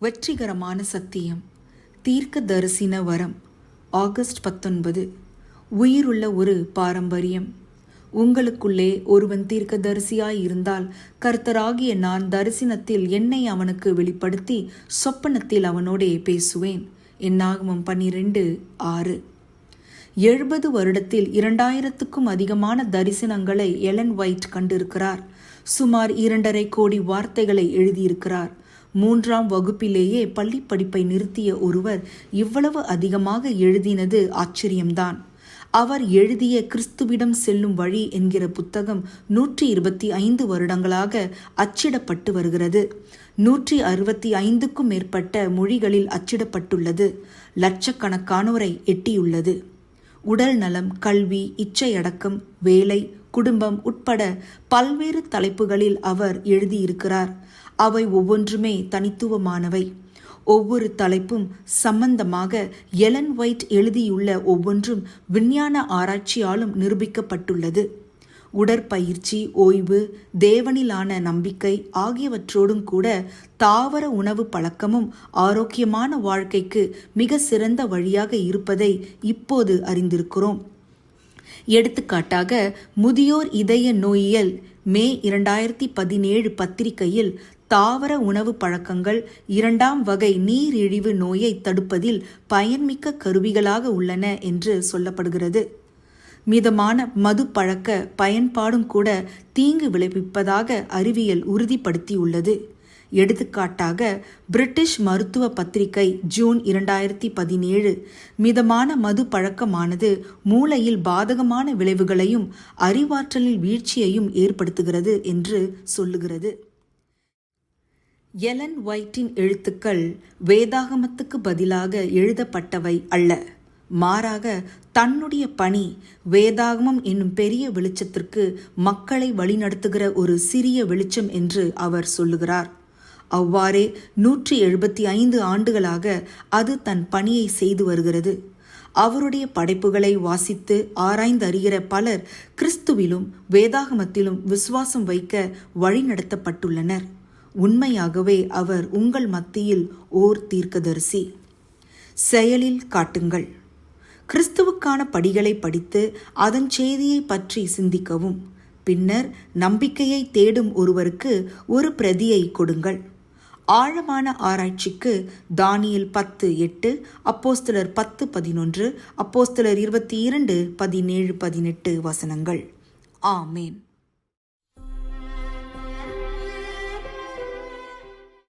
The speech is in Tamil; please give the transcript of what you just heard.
வெற்றிகரமான சத்தியம். தீர்க்க தரிசின வரம். ஆகஸ்ட் பத்தொன்பது. உயிருள்ள ஒரு பாரம்பரியம். உங்களுக்குள்ளே ஒருவன் தீர்க்கதரிசியாய் இருந்தால் கர்த்தராகிய நான் தரிசனத்தில் என்னை அவனுக்கு வெளிப்படுத்தி சொப்பனத்தில் அவனோடே பேசுவேன். என்னாகமம் பன்னிரெண்டு ஆறு. எழுபது வருடத்தில் இரண்டாயிரத்துக்கும் அதிகமான தரிசனங்களை எலன் ஒயிட் கண்டிருக்கிறார். சுமார் இரண்டரை கோடி வார்த்தைகளை எழுதியிருக்கிறார். மூன்றாம் வகுப்பிலேயே பள்ளி படிப்பை நிறுத்திய ஒருவர் இவ்வளவு அதிகமாக எழுதினது ஆச்சரியம்தான். அவர் எழுதிய கிறிஸ்துவிடம் செல்லும் வழி என்கிற புத்தகம் நூற்றி இருபத்தி ஐந்து வருடங்களாக அச்சிடப்பட்டு வருகிறது. நூற்றி அறுபத்தி ஐந்துக்கும் மேற்பட்ட மொழிகளில் அச்சிடப்பட்டுள்ளது. லட்சக்கணக்கானோரை எட்டியுள்ளது. உடல் நலம் கல்வி இச்சையடக்கம் வேலை குடும்பம் உட்பட பல்வேறு தலைப்புகளில் அவர் எழுதியிருக்கிறார். அவை ஒவ்வொன்றுமே தனித்துவமானவை. ஒவ்வொரு தலைப்பும் சம்பந்தமாக எலன் ஒயிட் எழுதியுள்ள ஒவ்வொன்றும் விஞ்ஞான ஆராய்ச்சியாலும் நிரூபிக்கப்பட்டுள்ளது. உடற்பயிற்சி ஓய்வு தேவனிலான நம்பிக்கை ஆகியவற்றோடும் கூட தாவர உணவு பழக்கமும் ஆரோக்கியமான வாழ்க்கைக்கு மிக சிறந்த வழியாக இருப்பதை இப்போது அறிந்திருக்கிறோம். எடுத்துக்காட்டாக முதியோர் இதய நோயியல் மே இரண்டாயிரத்தி பதினேழு பத்திரிகையில் தாவர உணவு பழக்கங்கள் இரண்டாம் வகை நீரிழிவு நோயை தடுப்பதில் பயன்மிக்க கருவிகளாக உள்ளன என்று சொல்லப்படுகிறது. மிதமான மது பழக்க பயன்பாடும் கூட தீங்கு விளைவிப்பதாக அறிவியல் உறுதிப்படுத்தியுள்ளது. எடுத்துக்காட்டாக பிரிட்டிஷ் மருத்துவ பத்திரிகை ஜூன் இரண்டாயிரத்தி பதினேழு மிதமான மது பழக்கமானது மூளையில் பாதகமான விளைவுகளையும் அறிவாற்றலில் வீழ்ச்சியையும் ஏற்படுத்துகிறது என்று சொல்லுகிறது. எலன் ஒயிட்டின் எழுத்துக்கள் வேதாகமத்துக்கு பதிலாக எழுதப்பட்டவை அல்ல. மாறாக தன்னுடைய பணி வேதாகமம் என்னும் பெரிய வெளிச்சத்திற்கு மக்களை வழிநடத்துகிற ஒரு சிறிய வெளிச்சம் என்று அவர் சொல்லுகிறார். அவ்வாறே நூற்றி எழுபத்தி ஐந்து ஆண்டுகளாக அது தன் பணியை செய்து வருகிறது. அவருடைய படைப்புகளை வாசித்து ஆராய்ந்தறிகிற பலர் கிறிஸ்துவிலும் வேதாகமத்திலும் விசுவாசம் வைக்க வழிநடத்தப்பட்டுள்ளனர். உண்மையாகவே அவர் உங்கள் மத்தியில் ஓர் தீர்க்கதரிசி. செயலில் காட்டுங்கள். கிறிஸ்துவுக்கான படிகளை படித்து அதன் செய்தியை பற்றி சிந்திக்கவும். பின்னர் நம்பிக்கையை தேடும் ஒருவருக்கு ஒரு பிரதியை கொடுங்கள். ஆழமான ஆராய்ச்சிக்கு தானியல் பத்து எட்டு அப்போஸ்தலர் பத்து பதினொன்று அப்போஸ்தலர் இருபத்தி இரண்டு பதினேழு பதினெட்டு வசனங்கள். ஆமேன்.